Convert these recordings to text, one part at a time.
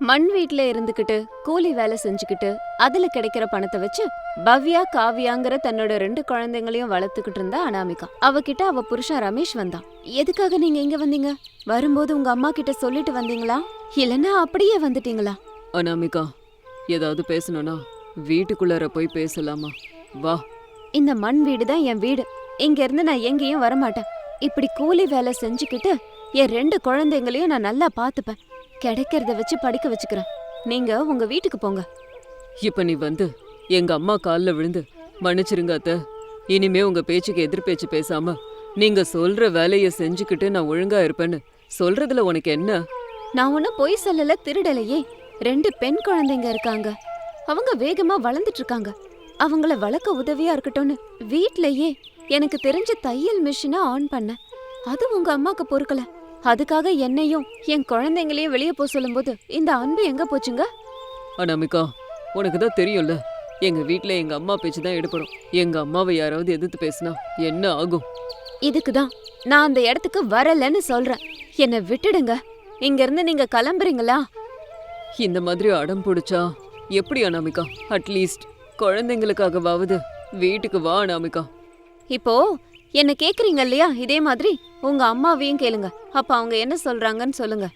மண் வீட்ல இருந்துகிட்டு கூலி வேலை செஞ்சுக்கிட்டு அதுல கிடைக்கிற பணத்தை வச்சு பவ்யா காவியாங்கிற தன்னோட ரெண்டு குழந்தைங்களையும் வளர்த்துக்கிட்டு இருந்தா அனாமிகா. அவகிட்ட அவ புருஷன் ரமேஷ் வந்தான். எதுக்காக நீங்க இங்க வந்தீங்க? வரும்போது உங்க அம்மா கிட்ட சொல்லிட்டு வந்தீங்களா? இல்லனா அப்படியே வந்துட்டீங்களா? அனாமிகா ஏதாவது பேசணும்னா வீட்டுக்குள்ளார போய் பேசலாமா? வா. இந்த மண் வீடு தான் என் வீடு. இங்க இருந்து நான் எங்கேயும் வரமாட்டேன். இப்படி கூலி வேலை செஞ்சுக்கிட்டு என் ரெண்டு குழந்தைங்களையும் நான் நல்லா பாத்துப்பேன் கிடைக்கிறத வச்சு படிக்க வச்சுக்கிறேன். நீங்க உங்க வீட்டுக்கு போங்க. இப்ப நீ வந்து எங்க அம்மா கால்ல விழுந்து மன்னிச்சிருங்க அத்த. இனிமே உங்க பேச்சுக்கு எதிர் பேச்சு பேசாம நீங்க சொல்ற வேலைய செஞ்சுக்கிட்டு நான் ஒழுங்கா இருப்பேன்னு சொல்றதுல உனக்கு என்ன? நான் ஒன்னும் பொய் சொல்லல திருடலையே. ரெண்டு பெண் குழந்தைங்க இருக்காங்க. அவங்க வேகமா வளர்ந்துட்டு இருக்காங்க அவங்கள வளர்க்க உதவியா இருக்கட்டும்னு வீட்லயே எனக்கு தெரிஞ்ச தையல் மிஷினை ஆன் பண்ணேன். அது உங்க அம்மாக்கு பொறுக்கல. அதுக்காக என்னையும் என் குழந்தைங்களையும் வெளியே போக சொல்லும்போது இந்த அன்பு எங்க போச்சுங்க? அனாமிகா உனக்கு தான் தெரியும்ல. எங்க வீட்ல எங்க அம்மா பேச்சு தான் எடுப்படும் எங்க அம்மாவை யாராவது எதிர்த்து பேசினா என்ன ஆகும்? இதுக்கு தான் நான் அந்த இடத்துக்கு வரலன்னு சொல்றேன். என்னை விட்டுடுங்க. இங்க இருந்து நீங்க கிளம்புறீங்களா? இந்த மாதிரி அடம் பிடிச்சா எப்படி அனாமிகா அட்லீஸ்ட் குழந்தைங்களுக்காகவாவது வீட்டுக்கு வா அனாமிகா இப்போ என்ன கேக்குறீங்க இல்லையா? இதே மாதிரி உங்க அம்மாவையும் கேளுங்க. அப்ப அவங்க என்ன சொல்றாங்கன்னு சொல்லுங்க.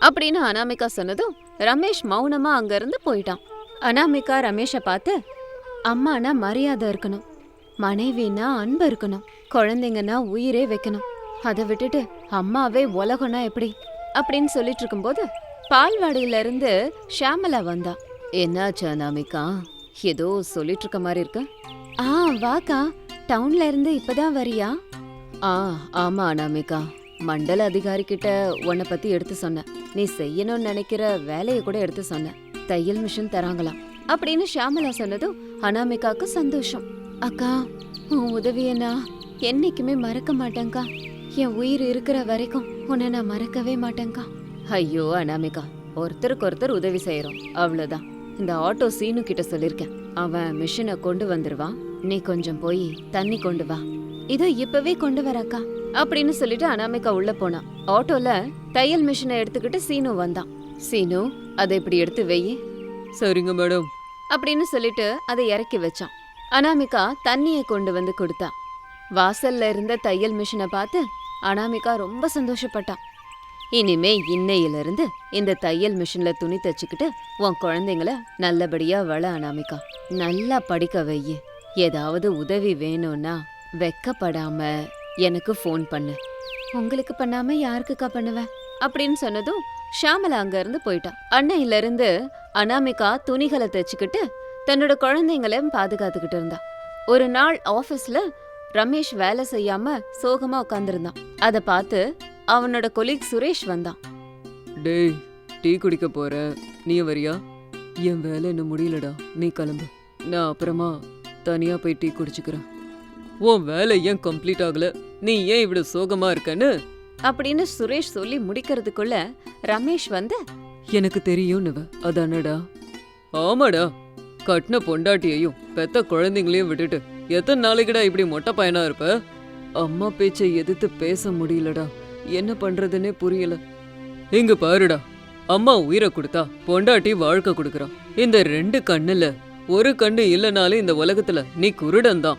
அப்படின்னு அனாமிகா சொன்னதும் ரமேஷ் மௌனமா அங்க இருந்து போயிட்டான். அனாமிகா ரமேஷை பார்த்து அம்மானா மரியாதை இருக்கணும். மனைவினா அன்பு இருக்கணும். குழந்தைங்கன்னா உயிரே வைக்கணும். அதை விட்டுட்டு அம்மாவே உலகம்னா எப்படி? அப்படின்னு சொல்லிட்டு இருக்கும்போது பால்வாடியில இருந்து ஷாமலா வந்தா. என்னாச்சு அனாமிகா? ஏதோ சொல்லிட்டு இருக்க மாதிரி இருக்க? ஆ வாக்கா. டவுன்ல இருந்து இப்பதான் வரியா? ஆ ஆமா அனாமிகா. மண்டல அதிகாரி கிட்ட உன்னை பத்தி எடுத்து சொன்னேன். நீ செய்யணும்னு நினைக்கிற வேலையை கூட எடுத்து சொன்ன தையல் மிஷின் தராங்களாம். அப்படின்னு ஷியாமலா சொன்னதும் அனாமிகாக்கு சந்தோஷம். அக்கா உன் உதவியை நான் என்னைக்குமே மறக்க மாட்டேங்க்கா என் உயிர் இருக்கிற வரைக்கும் உன்னை நான் மறக்கவே மாட்டேங்க்கா ஐயோ அனாமிகா. ஒருத்தருக்கு ஒருத்தர் உதவி செய்யறோம். அவ்வளவுதான். இந்த ஆட்டோ சீனு கிட்ட சொல்லிருக்கேன் அவன் மிஷினை கொண்டு வந்துருவான். நீ கொஞ்சம் போய் தண்ணி கொண்டு வா. இதோ இப்பவே கொண்டு வரக்கா? அப்படின்னு சொல்லிட்டு அனாமிகா உள்ள போனா. ஆட்டோல தையல் மிஷினை எடுத்துக்கிட்டு சீனு வந்தான். சீனு அதை இப்படி எடுத்து வெயி. சரிங்க மேடம். அப்படின்னு சொல்லிட்டு அதை இறக்கி வச்சான். அனாமிகா தண்ணியை கொண்டு வந்து கொடுத்தா. வாசல்ல இருந்த தையல் மிஷினை பார்த்து அனாமிகா ரொம்ப சந்தோஷப்பட்டான் இனிமே இன்னையிலிருந்து இந்த தையல் மிஷின்ல துணி தச்சுக்கிட்டு உன் குழந்தைங்கள நல்லபடியா வள அனாமிகா. நல்லா படிக்க வையு. ஏதாவது உதவி வேணும்னா வெக்கப்படாம எனக்கு ஃபோன் பண்ணு. உங்களுக்கு பண்ணாம யாருக்குக்கா பண்ணுவ? அப்படின்னு சொன்னதும் ஷாமலா அங்க இருந்து போயிட்டான் அன்னையில இருந்து அனாமிகா துணிகளை தைச்சுக்கிட்டு தன்னோட குழந்தைங்களையும் பாதுகாத்துக்கிட்டு இருந்தா. ஒரு நாள் ஆபீஸ்ல ரமேஷ் வேலை செய்யாம சோகமா உட்காந்துருந்தான் அதை பார்த்து அவனோட கொலீக் சுரேஷ் வந்தான். டேய் டீ குடிக்க போற? நீ வரியா? என் வேலை இன்னும் முடியலடா. நீ கிளம்பு. நான் அப்புறமா தனியா போய் டீ குடிச்சுக்கிறேன் உன் வேலை ஏன் கம்ப்ளீட் ஆகல? நீ ஏன் இவ்வளவு சோகமா இருக்கன்னு? அப்படின்னு சுரேஷ் சொல்லி முடிக்கிறதுக்குள்ள ரமேஷ் வந்து எனக்கு தெரியும்னுவ அதானடா. ஆமாடா. கட்டின பொண்டாட்டியையும் பெத்த குழந்தைங்களையும் விட்டுட்டு எத்தனை நாளைக்குடா இப்படி மொட்டை பையனா இருப்ப? அம்மா பேச்சை எதிர்த்து பேச முடியலடா. என்ன பண்றதுன்னே புரியல. இங்க பாருடா. அம்மா உயிரை கொடுத்தா பொண்டாட்டி வாழ்க்கை கொடுக்கறா. இந்த ரெண்டு கண்ணுல ஒரு கண்ணு இல்லைனாலும் இந்த உலகத்துல நீ குருடன் தான்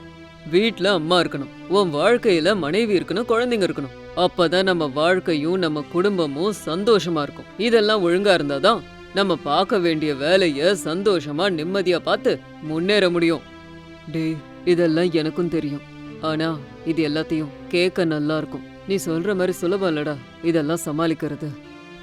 வீட்ல அம்மா இருக்கணும். உன் வாழ்க்கையில மனைவி இருக்கணும் குழந்தைங்க இருக்கணும். அப்பதான் நம்ம வாழ்க்கையும் நம்ம குடும்பமும் சந்தோஷமா இருக்கும். இதெல்லாம் ஒழுங்கா இருந்தாதான் நம்ம பார்க்க வேண்டிய வேலைய சந்தோஷமா நிம்மதியா பார்த்து முன்னேற முடியும். டேய் இதெல்லாம் எனக்கும் தெரியும். ஆனா இது எல்லாத்தையும் கேட்க நல்லா இருக்கும். நீ சொல்ற மாதிரி சுலபம் இல்லடா. இதெல்லாம் சமாளிக்கிறது.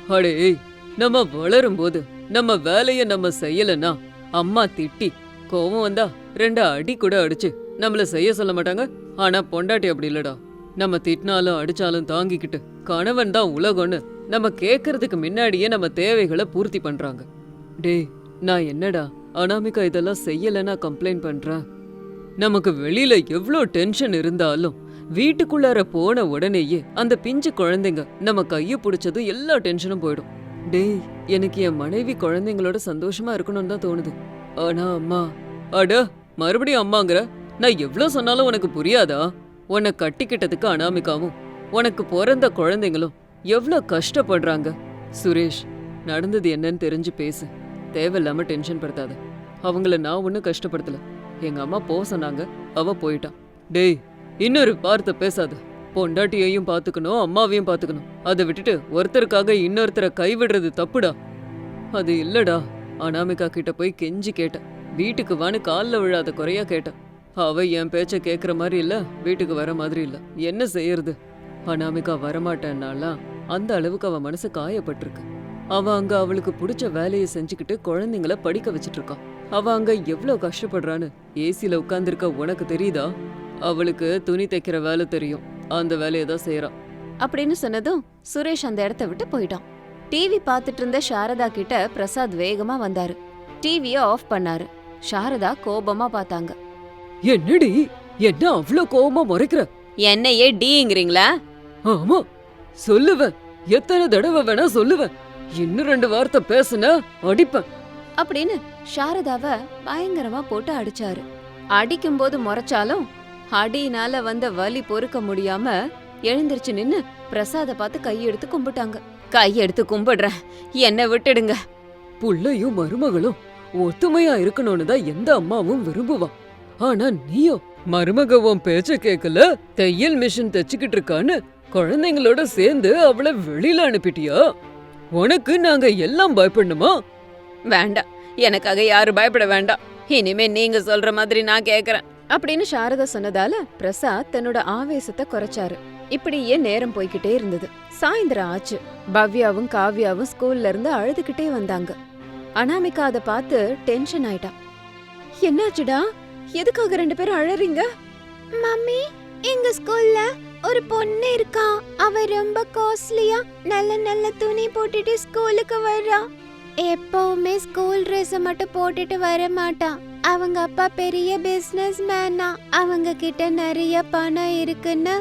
அடே நம்ம வளரும் போது நம்ம வேலைய நம்ம செய்யலன்னா அம்மா திட்டி கோவம் வந்தா ரெண்டு அடி கூட அடிச்சு. நம்மள செய்ய சொல்ல மாட்டாங்க. ஆனா பொண்டாட்டி அப்படி இல்லடா. நம்ம திட்டினாலும் அடிச்சாலும் தாங்கிக்கிட்டு கணவன் தான் உலகம்னு நம்ம கேட்கறதுக்கு முன்னாடியே நம்ம தேவைகளை பூர்த்தி பண்றாங்க. டேய் நான் என்னடா? அனாமிகா இதெல்லாம் செய்யலைன்னா கம்ப்ளைண்ட் பண்றேன் நமக்கு வெளியில எவ்ளோ டென்ஷன் இருந்தாலும் வீட்டுக்குள்ளார போன உடனேயே அந்த பிஞ்சு குழந்தைங்க நம்ம கைய பிடிச்சதும் எல்லா டென்ஷனும் போயிடும். டேய் எனக்கு என் மனைவி குழந்தைங்களோட சந்தோஷமா இருக்கணும்னு தான் தோணுது. ஆனா அம்மா அட மறுபடியும் அம்மாங்கிற? நான் எவ்வளோ சொன்னாலும் உனக்கு புரியாதா? உன்னை கட்டிக்கிட்டதுக்கு அனாமிகாவும் உனக்கு பிறந்த குழந்தைங்களும் எவ்வளோ கஷ்டப்படுறாங்க? சுரேஷ் நடந்தது என்னன்னு தெரிஞ்சு பேசு. தேவையில்லாம டென்ஷன் படுத்தாத. அவங்கள நான் ஒன்றும் கஷ்டப்படுத்தல. எங்க அம்மா போக சொன்னாங்க அவ போயிட்டான் டேய் இன்னொரு வார்த்தை பேசாத. பொண்டாட்டியையும் பார்த்துக்கணும் அம்மாவையும் பார்த்துக்கணும் அதை விட்டுட்டு ஒருத்தருக்காக இன்னொருத்தரை கைவிடுறது தப்புடா. அது இல்லடா. அனாமிகா கிட்ட போய் கெஞ்சி கேட்டேன். வீட்டுக்கு வான்னு காலில் விழாத குறையா கேட்டேன். அவ என் பேச்ச கேட்குற மாதிரி இல்லை வீட்டுக்கு வர மாதிரி இல்லை. என்ன செய்யறது? அனாமிகா வரமாட்டேன்னாலாம் அந்த அளவுக்கு அவன் மனசு காயப்பட்டிருக்கு. அவ அங்க அவளுக்கு பிடிச்ச வேலையை செஞ்சுக்கிட்டு குழந்தைங்கள படிக்க வச்சிட்டு இருக்கான் அவ அங்க எவ்வளவு கஷ்டப்படுறான்னு ஏசியில உட்காந்துருக்க உனக்கு தெரியுதா? அவளுக்கு துணி தைக்கிற வேலை தெரியும். அந்த வேலையை தான் செய்யறா அப்படின்னு சொன்னதும் சுரேஷ் அந்த இடத்த விட்டு போயிட்டான். டிவி பார்த்துட்டு இருந்த சாரதா கிட்ட பிரசாத் வேகமா வந்தாரு. டிவிய ஆஃப் பண்ணாரு. சாரதா கோபமா பார்த்தாங்க. என்னடி? என்ன அவ்வளோ கோவமா முறைக்கிற? என்னையே டீங்கிறீங்களா? ஆமா. சொல்லுவேன் எத்தனை தடவை வேணா சொல்லுவேன் இன்னும் ரெண்டு வார்த்தை பேசுன அடிப்பேன். அப்படின்னு சாரதாவ பயங்கரமா போட்டு அடிச்சாரு. அடிக்கும்போது முறைச்சாலும் அடியினால வந்த வலி பொறுக்க முடியாம எழுந்திருச்சு நின்னு பிரசாத பார்த்து கையெடுத்து கும்பிட்டாங்க. கையெடுத்து கும்பிடுறேன். என்ன விட்டுடுங்க. புள்ளையும் மருமகளும் ஒத்துமையா இருக்கணும்னு தான் எந்த அம்மாவும் விரும்புவா. ஆனா நீயோ மருமக உன் பேச்ச கேக்கல? தையல் மிஷின் தச்சுக்கிட்டு இருக்கான்னு குழந்தைங்களோட சேர்ந்து அவளை வெளியில அனுப்பிட்டியா? உனக்கு நாங்க எல்லாம் பயப்படணுமா? வேண்டாம். எனக்காக யாரும் பயப்பட வேண்டாம். இனிமே நீங்க சொல்ற மாதிரி நான் கேக்குறேன். அப்படின்னு சாரதா சொன்னதால பிரசாத் தன்னோட ஆவேசத்தை குறைச்சாரு. இப்படியே நேரம் போய்கிட்டே இருந்தது? சாயந்தரம் ஆச்சு. பவ்யாவும் காவ்யாவும் ஸ்கூல்ல இருந்து அழுதுகிட்டே வந்தாங்க. அனாமிகா அதை பார்த்து டென்ஷன் ஆயிட்டா. என்னாச்சுடா? எதுக்காக ரெண்டு பேரும் அழறீங்க? மம்மி எங்க ஸ்கூல்ல ஒரு பொண்ணு இருக்கா. அவ ரொம்ப காஸ்ட்லியா நல்ல நல்ல துணி போட்டுட்டு ஸ்கூலுக்கு வர்றா. எப்பவுமே ஸ்கூல் ட்ரெஸ் மட்டும் போட்டுட்டு வர மாட்டா. அவங்க அப்பா பெரிய பிஸ்னஸ் மேனா அவங்க கிட்ட நிறைய பணம் இருக்குன்னு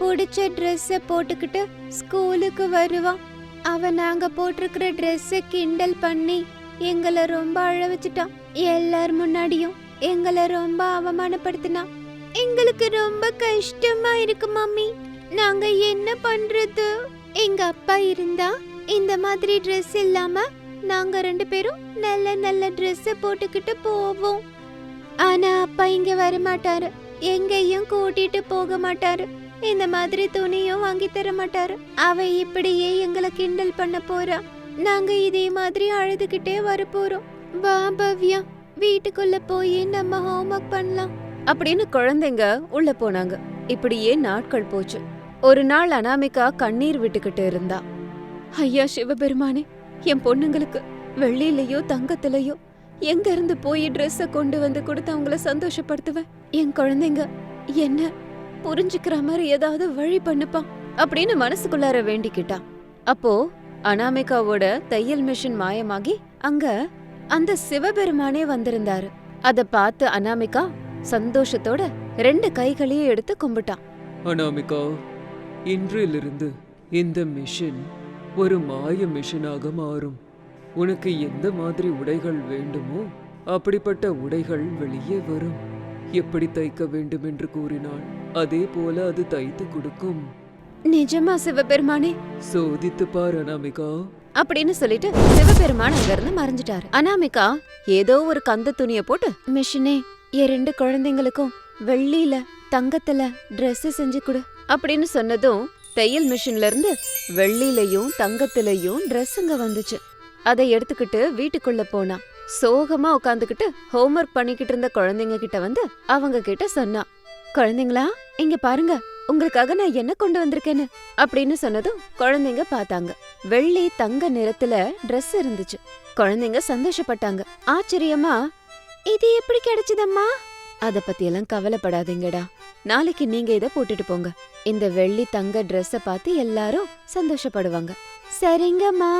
பிடிச்ச ட்ரெஸ்ஸை போட்டுக்கிட்டு ஸ்கூலுக்கு வருவான். அவன் நாங்கள் போட்டிருக்கிற ட்ரெஸ்ஸை கிண்டல் பண்ணி எங்களை ரொம்ப அழ வச்சுட்டான் எல்லார் முன்னாடியும் எங்களை ரொம்ப அவமானப்படுத்தினா. எங்களுக்கு ரொம்ப கஷ்டமா இருக்கு மம்மி. நாங்க என்ன பண்றது? எங்க அப்பா இருந்தா இந்த மாதிரி ட்ரெஸ் இல்லாம நாங்க ரெண்டு பேரும் நல்ல நல்ல Dress போட்டுக்கிட்டு போவோம். ஆனா அப்பா இங்க வர மாட்டாரு எங்கேயும் கூட்டிட்டு போக மாட்டாரு. இந்த மாதிரி துணியும் வாங்கி தர மாட்டாரு. அவ இப்படியே எங்களை கிண்டல் பண்ண போறா. நாங்க இதே மாதிரி அழுதுகிட்டே வர போறோம் வா பவ்யா வீட்டுக்குள்ள போய் நம்ம ஹோம்ஒர்க் பண்ணலாம். அப்படின்னு குழந்தைங்க உள்ள போனாங்க. இப்படியே நாட்கள் போச்சு. ஒரு நாள் அனாமிகா கண்ணீர் விட்டுக்கிட்டு இருந்தா. ஐயா சிவபெருமானே என் பொண்ணுங்களுக்கு வெள்ளியிலயோ தங்கத்திலையோ எங்க இருந்து போய் ட்ரெஸ்ஸ கொண்டு வந்து கொடுத்து அவங்கள சந்தோஷப்படுத்துவேன்? என் குழந்தைங்க என்ன புரிஞ்சுக்கிற மாதிரி ஏதாவது வழி பண்ணுப்பா அப்படின்னு மனசுக்குள்ளார வேண்டிக்கிட்டான். அப்போ அனாமிகாவோட தையல் மிஷின் மாயமாகி அங்க அந்த சிவபெருமானே வந்திருந்தாரு. அத பார்த்து அனாமிகா சந்தோஷத்தோட ரெண்டு கைகளையும் எடுத்து கும்பிட்டான். அனாமிகா இன்றிலிருந்து இந்த மிஷின் ஒரு மாய மிஷினாக மாறும். உனக்கு எந்த மாதிரி உடைகள் வேண்டுமோ அப்படிப்பட்ட உடைகள் வெளியே வரும். எப்படி தைக்க வேண்டும் என்று கூறினாள். அதே போல அது தைத்து கொடுக்கும். நிஜமா சிவபெருமானே? சோதித்து பார் அனாமிகா. அப்படின்னு சொல்லிட்டு சிவபெருமான் அங்க இருந்து மறைஞ்சிட்டாரு. அனாமிகா ஏதோ ஒரு கந்த துணிய போட்டு மிஷினே என் ரெண்டு குழந்தைங்களுக்கும் வெள்ளியில தங்கத்துல Dress செஞ்சு கொடு. அப்படின்னு சொன்னதும் தையல் மிஷின்ல இருந்து வெள்ளிலையும் தங்கத்திலையும் ட்ரெஸ்ஸுங்க வந்துச்சு. அதை எடுத்துக்கிட்டு வீட்டுக்குள்ள போனா. சோகமா உட்காந்துக்கிட்டு ஹோம்ஒர்க் பண்ணிக்கிட்டு இருந்த குழந்தைங்க கிட்ட வந்து அவங்க கிட்ட சொன்னா. குழந்தைங்களா இங்க பாருங்க உங்களுக்காக நான் என்ன கொண்டு வந்திருக்கேன்னு? அப்படின்னு சொன்னதும் குழந்தைங்க பார்த்தாங்க. வெள்ளி தங்க நிறத்துல ட்ரெஸ் இருந்துச்சு. குழந்தைங்க சந்தோஷப்பட்டாங்க. ஆச்சரியமா இது எப்படி கிடைச்சதம்மா? அத பத்தி எல்லாம் கவலைப்படாதீங்கடா. நாளைக்கு நீங்க இத போட்டுட்டு போங்க. இந்த வெள்ளி தங்க Dress-அ பார்த்து எல்லாரும் சந்தோஷப்படுவாங்க. சரிங்கம்மா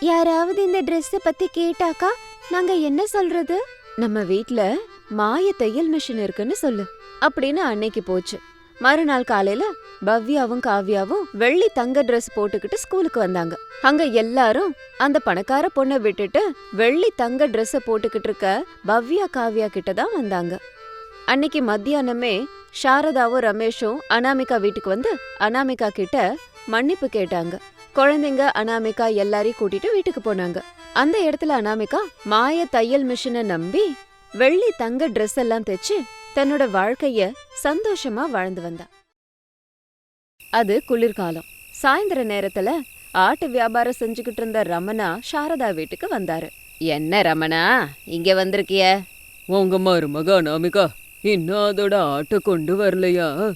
யாராவது இந்த Dress-அ பத்தி கேட்டாக்கா நாங்க என்ன சொல்றது? நம்ம வீட்ல மாய தையல் மிஷின் இருக்குன்னு சொல்லு அப்படின்னு அன்னைக்கு போச்சு. மறுநாள் காலையில பவ்யாவும் காவ்யாவும் வெள்ளி தங்க Dress போட்டுக்கிட்டு ஸ்கூலுக்கு வந்தாங்க. அங்க எல்லாரும் அந்த பணக்கார பொண்ணை விட்டுட்டு வெள்ளி தங்க Dress-அ போட்டுக்கிட்டு இருக்க பவ்யா காவ்யா கிட்ட தான் வந்தாங்க. அன்னைக்கு மத்தியானமே சாரதாவும் ரமேஷும் அனாமிகா வீட்டுக்கு வந்து அனாமிகா கிட்ட மன்னிப்பு கேட்டாங்க. குழந்தைங்க அனாமிகா எல்லாரையும் கூட்டிட்டு வீட்டுக்கு போனாங்க. அந்த இடத்துல அனாமிகா மாய தையல் மிஷினை நம்பி வெள்ளி தங்க ட்ரெஸ் எல்லாம் தைச்சு தன்னோட வாழ்க்கைய சந்தோஷமா வாழ்ந்து வந்தா. அது குளிர்காலம். சாயந்தர நேரத்துல ஆட்டு வியாபாரம் செஞ்சுக்கிட்டு இருந்த ரமணா சாரதா வீட்டுக்கு வந்தாரு. என்ன ரமணா இங்க வந்திருக்கிய? உங்க மருமக அனாமிகா. இன்னும் அதோட ஆட்டை கொண்டு வரலையா?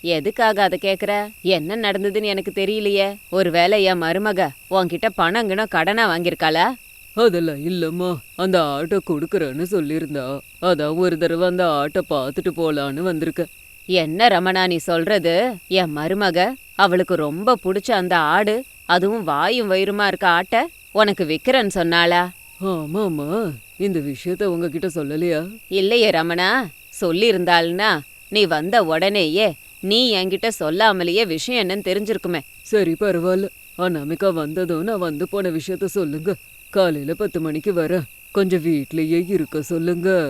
எதுக்காக அதை கேக்குற? என்ன நடந்ததுன்னு எனக்கு தெரியலையே. ஒருவேளை என் மருமக உன்கிட்ட பணம் கிணம் கடனா வாங்கியிருக்காளா? அதெல்லாம் இல்லம்மா. அந்த ஆட்டை கொடுக்கறேன்னு சொல்லியிருந்தா. அதான் ஒரு தடவை அந்த ஆட்டை பார்த்துட்டு போலான்னு வந்திருக்க என்ன ரமணா நீ சொல்றது? என் மருமக அவளுக்கு ரொம்ப பிடிச்ச அந்த ஆடு அதுவும் வாயும் வயிறுமா இருக்க ஆட்டை உனக்கு விக்கிறேன்னு சொன்னாளா? ஆமாம்மா. இந்த விஷயத்த உங்ககிட்ட சொல்லலையா? இல்லையே ரமணா. சொல்லியிருந்தாள்னா நீ வந்த உடனேயே நீ என்கிட்ட சொல்லாமலேயே விஷயம் என்னன்னு தெரிஞ்சிருக்குமே. சரி பரவாயில்ல. அனாமிகா வந்ததும் நான் வந்து போன விஷயத்த சொல்லுங்க. காலையில பத்து மணிக்கு வரேன் கொஞ்சம் வீட்லயே இருக்க சொல்லுங்க.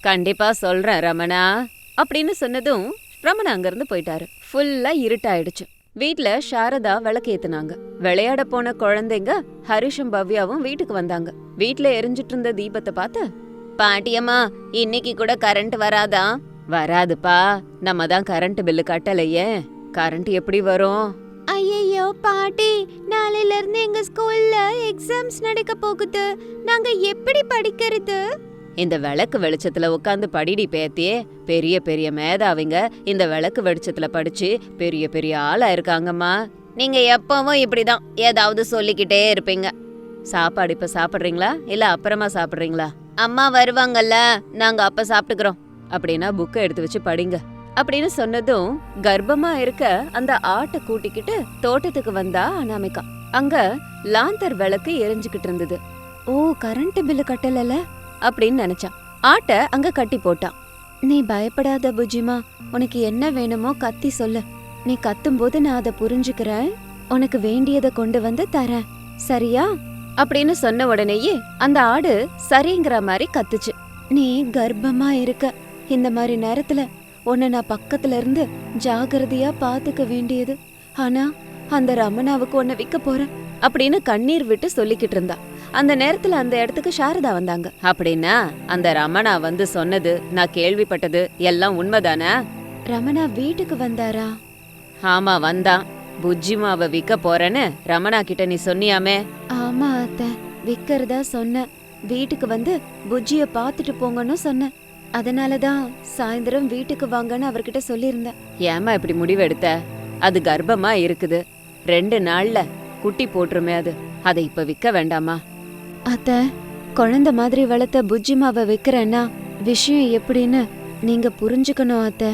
கண்டிப்பா சொல்றேன் ரமணா. அப்படின்னு சொன்னதும் ரமணா அங்கிருந்து போயிட்டாரு. ஃபுல்லா இருட்டாயிடுச்சு. வீட்ல சாரதா விளக்கேத்துனாங்க விளையாட போன குழந்தைங்க ஹரிஷும் பவ்யாவும் வீட்டுக்கு வந்தாங்க. வீட்ல எரிஞ்சிட்டு இருந்த தீபத்தை பார்த்து பாட்டியம்மா இன்னைக்கு கூட கரண்ட் வராதா? வராதுப்பா. நம்ம தான் கரண்ட் பில்லு கட்டலையே. கரண்ட் எப்படி வரும்? ஐயோ பாட்டி. நாளையில இருந்து எங்க ஸ்கூல்ல எக்ஸாம்ஸ் நடக்க போகுது. நாங்க எப்படி படிக்கிறது? இந்த விளக்கு வெளிச்சத்துல உட்காந்து படிடி பேத்தியே பெரிய பெரிய மேதாவிங்க இந்த விளக்கு வெளிச்சத்துல படிச்சு பெரிய பெரிய ஆளா இருக்காங்கம்மா. நீங்க எப்பவும் இப்படிதான். ஏதாவது சொல்லிக்கிட்டே இருப்பீங்க. சாப்பாடு இப்ப சாப்பிடுறீங்களா? இல்ல அப்புறமா சாப்பிடுறீங்களா? அம்மா வருவாங்கல்ல நாங்க அப்ப சாப்பிட்டுக்கிறோம். அப்படின்னா புக்கை எடுத்து வச்சு படிங்க. அப்படின்னு சொன்னதும் கர்ப்பமா இருக்க அந்த ஆட்டை கூட்டிக்கிட்டு தோட்டத்துக்கு வந்தா அனாமிகா. அங்க லாந்தர் விளக்கு எரிஞ்சுக்கிட்டு இருந்தது. ஓ கரண்ட் பில்லு கட்டலல? அப்படின்னு நினைச்சான். ஆட்டை அங்க கட்டி போட்டான். நீ பயப்படாத புஜிமா உனக்கு என்ன வேணுமோ கத்தி சொல்லு. நீ கத்தும்போது நான் அதை புரிஞ்சுக்கிறேன். உனக்கு வேண்டியதை கொண்டு வந்து தரேன். சரியா? அப்படின்னு சொன்ன உடனேயே அந்த ஆடு சரிங்கிற மாதிரி கத்துச்சு. நீ கர்ப்பமா இருக்க. இந்த மாதிரி நேரத்துல உன்னை நான் பக்கத்துல இருந்து ஜாகிரதையா பாத்துக்க வேண்டியது. ஆனா அந்த ரமணாவுக்கு உன்னை விக்க போறேன் அப்படின்னு கண்ணீர் விட்டு சொல்லிக்கிட்டு இருந்தா. அந்த நேரத்துல அந்த இடத்துக்கு சாரதா வந்தாங்க. அப்படின்னா அந்த ரமணா வந்து சொன்னது நான் கேள்விப்பட்டது எல்லாம் உண்மைதானே? ரமணா வீட்டுக்கு வந்தாரா? ஆமா வந்தான். புஜ்ஜிமாவை விக்க போறேன்னு ரமணா கிட்ட நீ சொன்னியாமே? ஆமா அத்த விக்கிறதா சொன்ன. வீட்டுக்கு வந்து புஜ்ஜிய பாத்துட்டு போங்கன்னு சொன்ன. அதனாலதான் சாயந்தரம் வீட்டுக்கு வாங்கன்னு அவர்கிட்ட சொல்லியிருந்தேன். ஏமா இப்படி முடிவு எடுத்த அது கர்ப்பமா இருக்குது. ரெண்டு நாள்ல குட்டி போட்டுருமே அது. அதை இப்ப விக்க வேண்டாமா? அத்த குழந்தை மாதிரி வளர்த்த புஜ்ஜிமாவை விக்கிறேன்னா விஷயம் எப்படின்னு நீங்க புரிஞ்சுக்கணும் அத்த.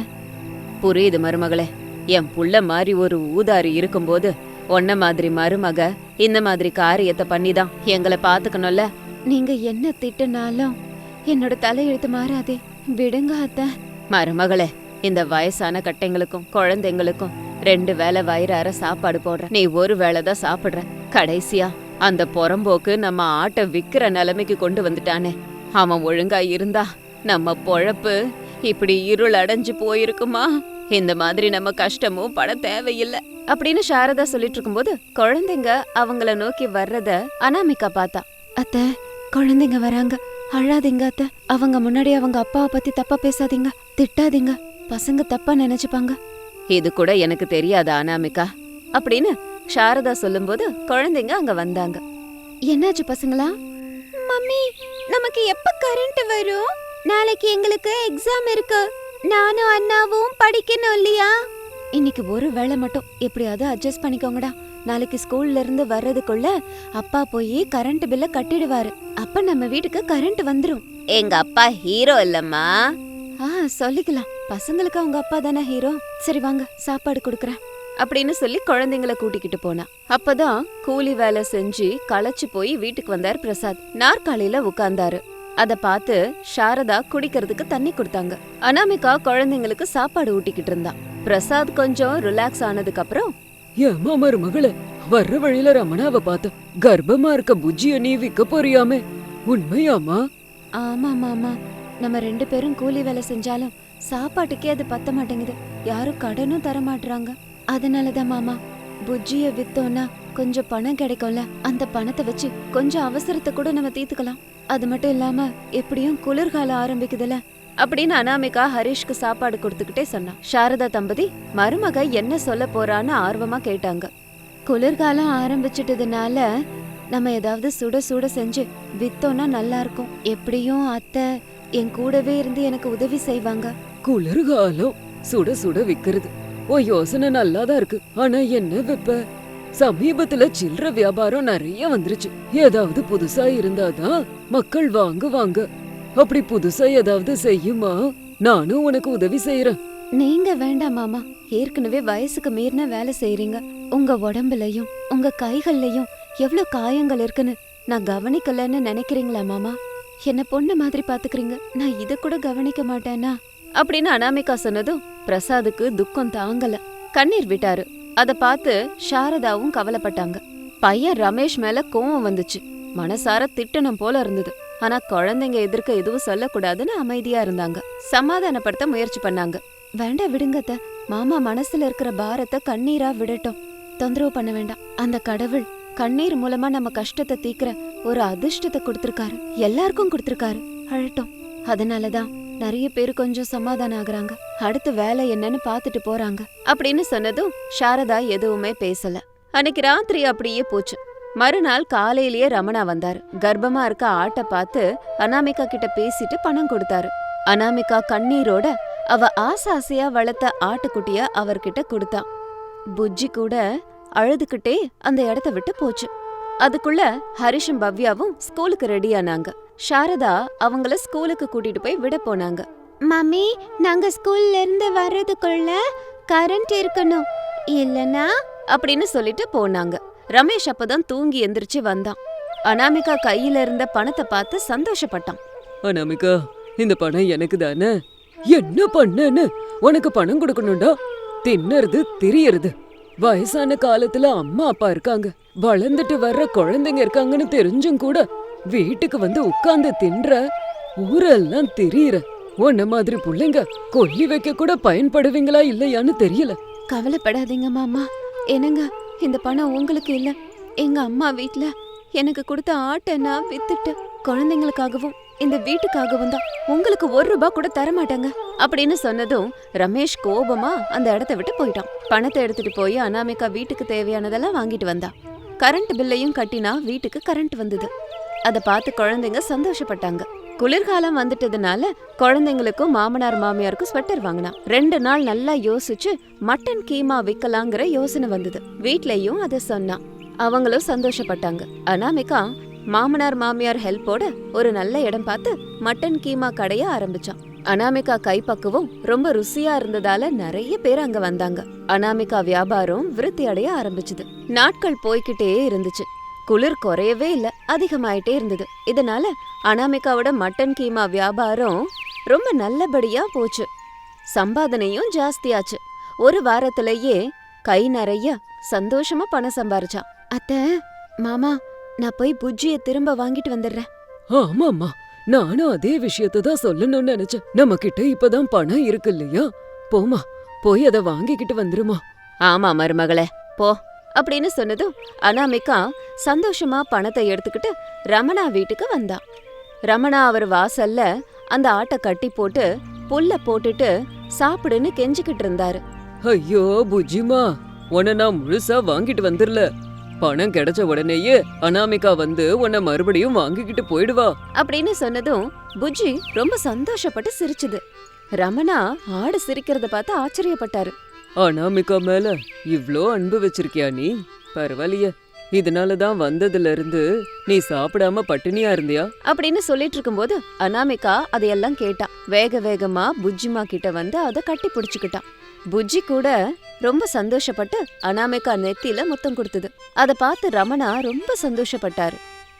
புரியுது மருமகளே. என் புள்ள மாதிரி ஒரு ஊதாரி இருக்கும்போது உன்ன மாதிரி மருமக இந்த மாதிரி காரியத்தை பண்ணிதான் எங்களை பாத்துக்கணும்ல. நீங்க என்ன திட்டுனாலும் என்னோட தலையெழுத்து மாறாதே. விடுங்க அத்த. மருமகளே இந்த வயசான கட்டைங்களுக்கும் குழந்தைங்களுக்கும் ரெண்டு வேளை வயிறார சாப்பாடு போடுற. நீ ஒரு வேளை தான் சாப்பிடுற. கடைசியா அந்த புறம்போக்கு நம்ம ஆட்டை விக்கிற நிலைமைக்கு கொண்டு வந்துட்டானே. அவன் ஒழுங்கா இருந்தா நம்ம பொழப்பு இப்படி இருள் அடைஞ்சு போயிருக்குமா? இந்த மாதிரி நம்ம கஷ்டமும் பட தேவையில்லை அப்படின்னு சாரதா சொல்லிட்டு இருக்கும்போது குழந்தைங்க அவங்கள நோக்கி வர்றத அனாமிகா பார்த்தா. அத்த குழந்தைங்க வராங்க. அழாதீங்க அத்த. அவங்க முன்னாடி அவங்க அப்பாவை பத்தி தப்பா பேசாதீங்க. திட்டாதீங்க. பசங்க தப்பா நினைச்சுப்பாங்க. இது கூட எனக்கு தெரியாதா அனாமிகா. அப்படின்னு சாரதா சொல்லும்போது குழந்தைங்க அங்க வந்தாங்க. என்னாச்சு பசங்களா? மம்மி நமக்கு எப்ப கரண்ட் வரும்? நாளைக்கு எங்களுக்கு எக்ஸாம் இருக்கு. நானும் அண்ணாவும் படிக்கணும் இல்லையா? இன்னைக்கு ஒரு வேளை மட்டும் எப்படியாவது அட்ஜஸ்ட் பண்ணிக்கோங்கடா. நாளைக்கு ஸ்கூல்ல இருந்து வர்றதுக்குள்ள அப்பா போய் கரண்ட் பில்ல கட்டிடுவாரு. அப்ப நம்ம வீட்டுக்கு கரண்ட் வந்துரும். எங்க அப்பா ஹீரோ இல்லம்மா. ஆ சொல்லிக்கலாம். பசங்களுக்கு அவங்க அப்பா தானே ஹீரோ சரி வாங்க சாப்பாடு கொடுக்கறேன். அப்படின்னு சொல்லி குழந்தைங்கள கூட்டிக்கிட்டு போனா. அப்பதான் கூலி வேலை செஞ்சு களைச்சு போய் வீட்டுக்கு வந்தார் பிரசாத். நாற்காலியில உட்கார்ந்தாரு. அத பார்த்து சாரதா குடிக்கிறதுக்கு தண்ணி கொடுத்தாங்க. அனாமிகா குழந்தைங்களுக்கு சாப்பாடு ஊட்டிக்கிட்டு இருந்தா. பிரசாத் கொஞ்சம் ரிலாக்ஸ் ஆனதுக்கு அப்புறம் ஏமா மருமகளே வர்ற வழியில ரமணாவை பார்த்த கர்ப்பமா இருக்க புஜ்ஜிய நீ விக்க போறியாமே? உண்மையாமா ஆமா மாமா. நம்ம ரெண்டு பேரும் கூலி வேலை செஞ்சாலும் சாப்பாட்டுக்கே அது பத்த மாட்டேங்குது. யாரும் கடனும் தர மாட்றாங்க. அதனாலதான் மாமா புஜ்ஜிய வித்தோம்னா கொஞ்சம் பணம் கிடைக்கும்ல. அந்த பணத்தை வச்சு கொஞ்சம் அவசரத்தை கூட நம்ம தீர்த்துக்கலாம். அது மட்டும் இல்லாம எப்படியும் குளிர்காலம் ஆரம்பிக்குதுல? அப்படின்னு அனாமிகா ஹரிஷ்க்கு சாப்பாடு கொடுத்துக்கிட்டே சொன்னா. சாரதா தம்பதி மருமக என்ன சொல்ல போறான்னு ஆர்வமா கேட்டாங்க. குளிர்காலம் ஆரம்பிச்சிட்டதுனால நம்ம ஏதாவது சுட சுட செஞ்சு வித்தோம்னா நல்லா இருக்கும் எப்படியும் அத்தை என் கூடவே இருந்து எனக்கு உதவி செய்வாங்க. குளிர்காலம் சுட சுட விக்கிறது. ஓ யோசனை நல்லாதான் இருக்கு. ஆனா என்ன விப்ப? சமீபத்துல சில்லற வியாபாரம் நிறைய வந்துருச்சு. ஏதாவது புதுசா இருந்தாதான் மக்கள் வாங்குவாங்க. அப்படி புதுசா ஏதாவது செய்யுமா? நானும் உனக்கு உதவி செய்யறேன் நீங்க வேண்டாம் மாமா. ஏற்கனவே வயசுக்கு மீறின வேலை செய்யறீங்க உங்க உடம்புலயும் உங்க கைகள்லயும் எவ்வளவு காயங்கள் இருக்குன்னு நான் கவனிக்கலன்னு நினைக்கிறீங்களா மாமா? என்ன பொண்ணு மாதிரி பாத்துக்கிறீங்க. நான் இத கூட கவனிக்க மாட்டேனா? அப்படின்னு அனாமிகா சொன்னதும் பிரசாதுக்கு துக்கம் தாங்கல. கண்ணீர் விட்டாரு. அத பார்த்து சாரதாவும் கவலைப்பட்டாங்க. பையன் ரமேஷ் மேல கோவம் வந்துச்சு. மனசார திட்டணம் போல இருந்தது. ஆனா குழந்தைங்க எதிர்க்க எதுவும் சொல்லக்கூடாதுன்னு அமைதியா இருந்தாங்க. சமாதானப்படுத்த முயற்சி பண்ணாங்க. வேண்டாம் விடுங்கத்த மாமா மனசுல இருக்கிற பாரத்தை கண்ணீரா விடட்டும். தொந்தரவு பண்ண வேண்டாம். அந்த கடவுள் கண்ணீர் மூலமா நம்ம கஷ்டத்தை தீக்கிற ஒரு அதிர்ஷ்டத்தை கொடுத்திருக்காரு. எல்லாருக்கும் கொடுத்திருக்காரு. அழட்டும். அதனாலதான் நிறைய பேர் கொஞ்சம் சமாதானம் ஆகுறாங்க. அடுத்து வேலை என்னன்னு பாத்துட்டு போறாங்க. அப்படின்னு சொன்னதும் சாரதா எதுவுமே பேசல. அன்னைக்கு ராத்திரி அப்படியே போச்சு. மறுநாள் காலையிலேயே ரமணா வந்தாரு. கர்ப்பமா இருக்க ஆட்டை பார்த்து அனாமிகா கிட்ட பேசிட்டு பணம் கொடுத்தாரு. அனாமிகா கண்ணீரோட அவ ஆசை ஆசையா வளர்த்த ஆட்டுக்குட்டிய அவர்கிட்ட கொடுத்தா. புஜ்ஜி கூட அழுதுகிட்டே அந்த இடத்த விட்டு போச்சு. அதுக்குள்ள ஹரிஷும் பவ்யாவும் ஸ்கூலுக்கு ரெடி ஆனாங்க சாரதா அவங்கள ஸ்கூலுக்கு கூட்டிட்டு போய் விட போனாங்க. மம்மி நாங்க ஸ்கூல்ல இருந்து வர்றதுக்குள்ள கரண்ட் இருக்கணும். இல்லனா? அப்படின்னு சொல்லிட்டு போனாங்க. ரமேஷ் அப்பதான் தூங்கி எந்திரிச்சு வந்தான். அனாமிகா கையில இருந்த பணத்தை பார்த்து சந்தோஷப்பட்டான். அனாமிகா இந்த பணம் எனக்கு தானே? என்ன பண்ணேன்னு? உனக்கு பணம் கொடுக்கணும்டா? தின்னறது திரியறது. வயசான காலத்துல அம்மா அப்பா இருக்காங்க. வளர்ந்துட்டு வர்ற குழந்தைங்க இருக்காங்கன்னு தெரிஞ்சும் கூட வீட்டுக்கு வந்து உட்கார்ந்து தின்ற ஊரெல்லாம் திரியிற உன்ன மாதிரி புள்ளைங்க கொல்லி வைக்க கூட பயன்படுவீங்களா இல்லையான்னு தெரியல. கவலைப்படாதீங்க மாமா. என்னங்க இந்த பணம் உங்களுக்கு இல்ல. எங்க அம்மா வீட்ல எனக்கு கொடுத்த ஆட்டை நான் வித்துட்டு குழந்தைங்களுக்காகவும் இந்த வீட்டுக்காகவும் தான் உங்களுக்கு ஒரு ரூபாய் கூட தர மாட்டாங்க. அப்படின்னு சொன்னதும் ரமேஷ் கோபமா அந்த இடத்த விட்டு போயிட்டான். பணத்தை எடுத்துட்டு போய் அனாமிகா வீட்டுக்கு தேவையானதெல்லாம் வாங்கிட்டு வந்தா. கரண்ட் பில்லையும் கட்டினா வீட்டுக்கு கரண்ட் வந்தது. அதை பார்த்து குழந்தைங்க சந்தோஷப்பட்டாங்க. குளிர்காலம் வந்துட்டதுனால குழந்தைங்களுக்கும் மாமனார் மாமியாருக்கும் ஸ்வெட்டர் வாங்கினா. ரெண்டு நாள் நல்லா யோசிச்சு மட்டன் கீமா விக்கலாங்கிற யோசனை வந்தது. வீட்லயும் அத சொன்னான். அவங்களும் சந்தோஷப்பட்டாங்க. அனாமிகா மாமனார் மாமியார் ஹெல்ப்போட ஒரு நல்ல இடம் பார்த்து மட்டன் கீமா கடைய ஆரம்பிச்சான். அனாமிகா கைப்பக்குவம் ரொம்ப ருசியா இருந்ததால நிறைய பேர் அங்க வந்தாங்க. அனாமிகா வியாபாரம் விருத்தி அடைய ஆரம்பிச்சது. நாட்கள் போய்கிட்டே இருந்துச்சு. குளிர் குறையவே இல்ல அதிகமாயிட்டே இருந்தது. இதனால அனாமிகாவோட மட்டன் கீமா வியாபாரம் ரொம்ப நல்லபடியா போச்சு. சம்பாதனையும் ஜாஸ்தியாச்சு. ஒரு வாரத்திலேயே கை நிறைய சந்தோஷமா பணம் சம்பாரிச்சா. அத்த மாமா நான் போய் புஜ்ஜிய திரும்ப வாங்கிட்டு வந்துடுறேன். ஆமாம்மா நானும் அதே விஷயத்தை தான் சொல்லணும்னு நினைச்சேன். நம்ம கிட்ட இப்பதான் பணம் இருக்கு இல்லையா? போமா போய் அதை வாங்கிக்கிட்டு வந்துருமா. ஆமா மருமகளே. போ. அப்படின்னு சொன்னதும் அனாமிகா சந்தோஷமா பணத்தை எடுத்துக்கிட்டு ரமணா வீட்டுக்கு வந்தா. ரமணா அவர் வாசல்ல அந்த ஆட்டை கட்டி போட்டு புல்ல போட்டுட்டு சாப்பிடுன்னு கெஞ்சிக்கிட்டு இருந்தாரு. ஐயோ புஜிமா உன்னை நான் முழுசா வாங்கிட்டு வந்துடல பணம் கிடைச்ச உடனேயே அனாமிகா வந்து உன்னை மறுபடியும் வாங்கிக்கிட்டு போயிடுவா. அப்படின்னு சொன்னதும் புஜ்ஜி ரொம்ப சந்தோஷப்பட்டு சிரிச்சுது. ரமணா ஆடு சிரிக்கிறத பார்த்து ஆச்சரியப்பட்டாரு. அனாமிகா மேல இவ்ளோ அன்பு வச்சிருக்கியா நீ? பரவாயில்லையே. இதனால தான் வந்ததுல இருந்து நீ சாப்பிடாம பட்டினியா இருந்தியா? அப்படின்னு சொல்லிட்டு இருக்கும்போது அனாமிகா அதையெல்லாம் கேட்டா. வேக வேகமா புஜ்ஜிமா கிட்ட வந்து அதை கட்டி பிடிச்சுக்கிட்டான் புஜ்ஜி கூட ரொம்ப சந்தோஷப்பட்டு அனாமிகா நெத்தியில முத்தம் கொடுத்தது. அதை பார்த்து ரமணா ரொம்ப சந்தோஷப்பட்டாரு.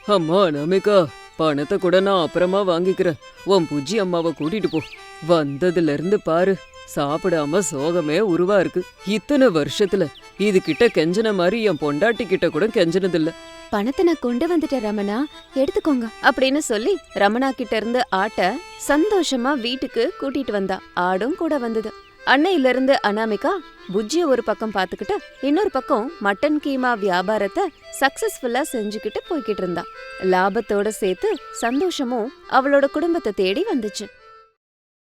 அம்மா அனாமிகா பணத்தை கூட நான் அப்புறமா வாங்கிக்கிறேன். உன் புஜ்ஜி அம்மாவை கூட்டிட்டு போ. வந்ததுல இருந்து பாரு. சாப்பிடாம சோகமே உருவா இருக்கு. இத்தனை வருஷத்துல இது கிட்ட கெஞ்சன மாதிரி என் பொண்டாட்டி கிட்ட கூட கெஞ்சனதில்ல. பணத்தை நான் கொண்டு வந்துட்டேன் ரமணா. எடுத்துக்கோங்க. அப்படின்னு சொல்லி ரமணா கிட்ட இருந்து ஆட்டை சந்தோஷமா வீட்டுக்கு கூட்டிட்டு வந்தா. ஆடும் கூட வந்தது. அன்னையில இருந்து அனாமிகா புஜ்ஜிய ஒரு பக்கம் பார்த்துக்கிட்டு இன்னொரு பக்கம் மட்டன் கீமா வியாபாரத்தை சக்சஸ்ஃபுல்லா செஞ்சுக்கிட்டு போய்கிட்டு இருந்தா. லாபத்தோட சேர்த்து சந்தோஷமும் அவளோட குடும்பத்தை தேடி வந்துச்சு.